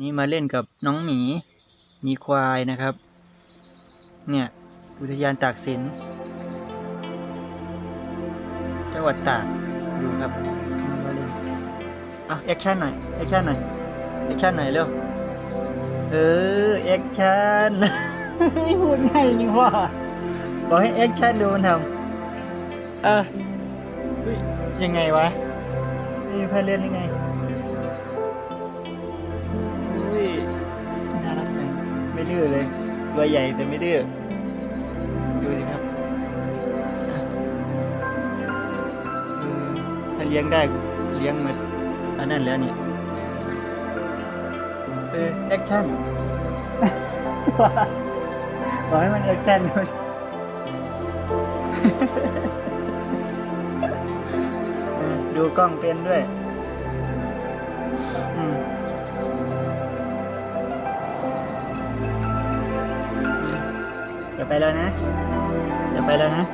นี่มาเล่นกับน้องหมีมีควายนะครับ เนี่ย อุทยานตากสินจังหวัดตากอยู่ครับมาเล่นอะแอคชั่นหน่อยแอคชั่นหน่อยแอคชั่นหน่อยเร็วเออแอคชั่นพูดง่ายนี่ว่าบอกให้แอคชั่นดูมันทำอะเฮ้ยยังไงวะนี่เพื่อนเล่นยังไง ดื้อเลยตัวใหญ่แต่ไม่ดื้อดูสิครับเออถ้าเลี้ยงได้เลี้ยงมาอันนั้นแล้วเนี่ยเออแอคชั่นบอกให้มันแอคชั่นดูดิเออดูกล้องเป็นด้วย ไปแล้วนะ เดี๋ยวไปแล้วนะ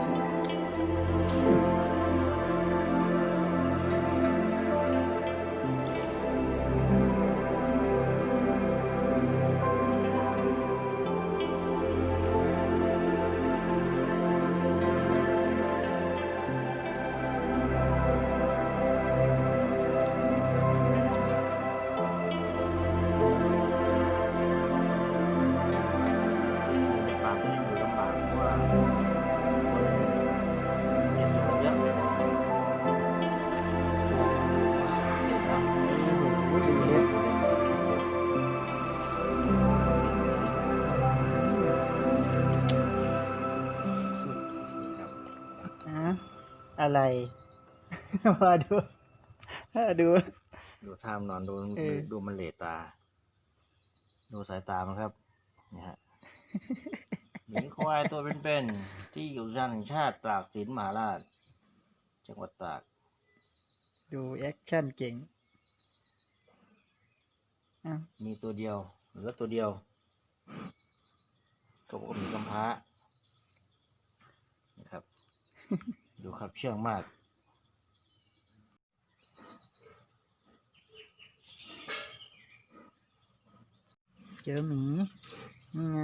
อะไร มาดูมาดู ดูท่ามนอนดูเออ ดูมันเหลตา ดูสายตามันครับนี่ฮะหมีควายตัวเป็นๆที่อยู่ยันแห่งชาติตากสินมหาราช จังหวัดตาก ดูแอคชั่นเก่งอ้าวมีตัวเดียวเหลือตัวเดียวก็บอกว่ามีกำพร้านะครับ ดูครับเชื่องมากเจอหมีนี่ไง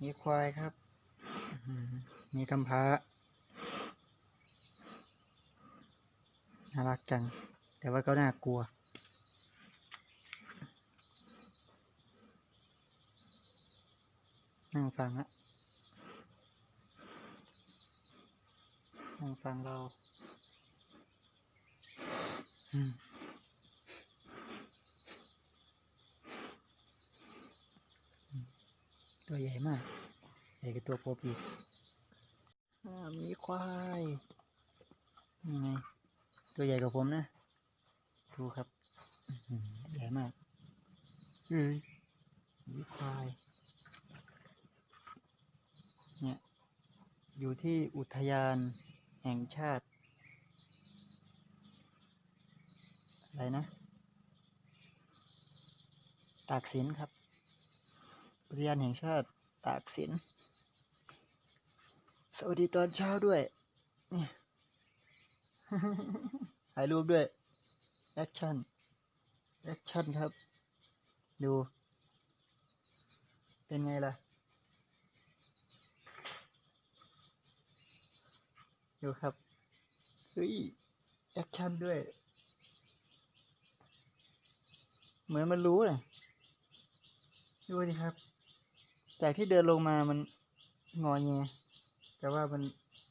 มีควายครับ มีกำพร้าน่ารักจัง แต่ว่าก็น่ากลัวนั่งฟังละ นั่งฟังเราตัวใหญ่มาก ใหญ่กับตัวโปปีมีควายนี่ไง ตัวใหญ่กว่าผมนะ ดูครับ ใหญ่มากอือมีควาย เนี่ย อยู่ที่อุทยาน แห่งชาติ อะไรนะ ตากสินครับอุทยานแห่งชาติตากสิน สวัสดีตอนเช้าด้วย นี่ถ่ายรูปด้วย แอคชั่น แอคชั่นครับ ดู เป็นไงล่ะ ดูครับ เฮ้ย แอคชั่นด้วย เหมือนมันรู้เลยดูดิครับ จากที่เดินลงมามันงอแงแต่ว่ามัน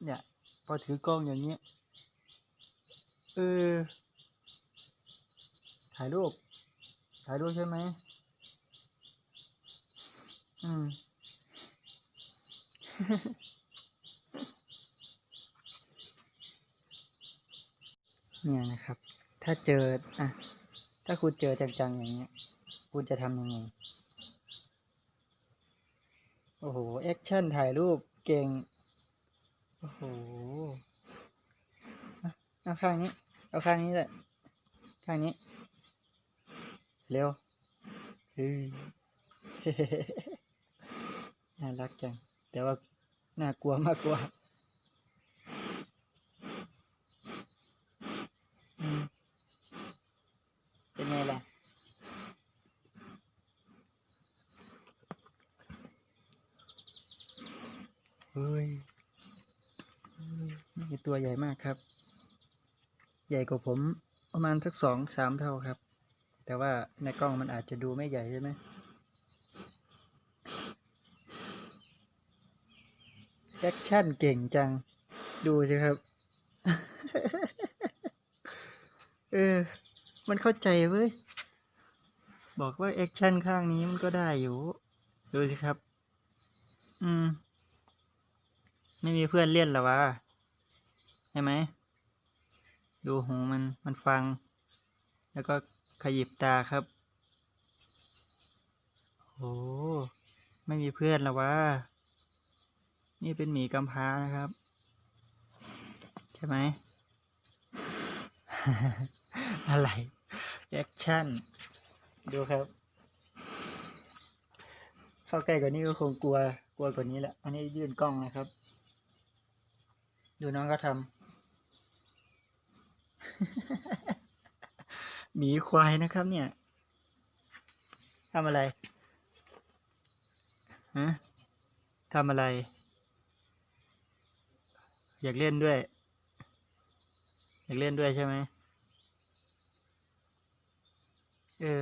เนี่ยพอถือกล้องอย่างเงี้ย เออ ถ่ายรูป ถ่ายรูปใช่ไหม อืม เนี่ยนะครับ ถ้าเจออะถ้าคุณเจอจังๆอย่างเงี้ย คุณจะทำยังไง โอ้โห แอคชั่นถ่ายรูปเก่ง โอ้โหอะเอาข้างนี้ เอาข้างนี้แหละ ข้างนี้ เร็ว คือน่ารักจัง แต่ว่าน่ากลัวมากกว่าอืมเป็นไงล่ะ ตัวใหญ่มากครับ ใหญ่กว่าผมประมาณสักสองสามเท่าครับ แต่ว่าในกล้องมันอาจจะดูไม่ใหญ่ใช่ไหมแอคชั่นเก่งจัง ดูสิครับ เออ มันเข้าใจเว้ย บอกว่าแอคชั่นข้างนี้มันก็ได้อยู่ ดูสิครับ อืม ไม่มีเพื่อนเล่นหรอวะใช่ไหม ดูหูมันมันฟัง แล้วก็ขยิบตาครับ โอ้ไม่มีเพื่อนหรอวะ นี่เป็นหมีกำพร้านะครับ ใช่ไหม อะไร แอคชั่น ดูครับเข้าใกล้กว่านี้ก็คงกลัว กลัวกว่านี้แหละ อันนี้ยื่นกล้องนะครับ ดูน้องก็ทำหมีควายนะครับเนี่ยทำอะไรฮะทำอะไร อยากเล่นด้วย อยากเล่นด้วยใช่ไหมเออ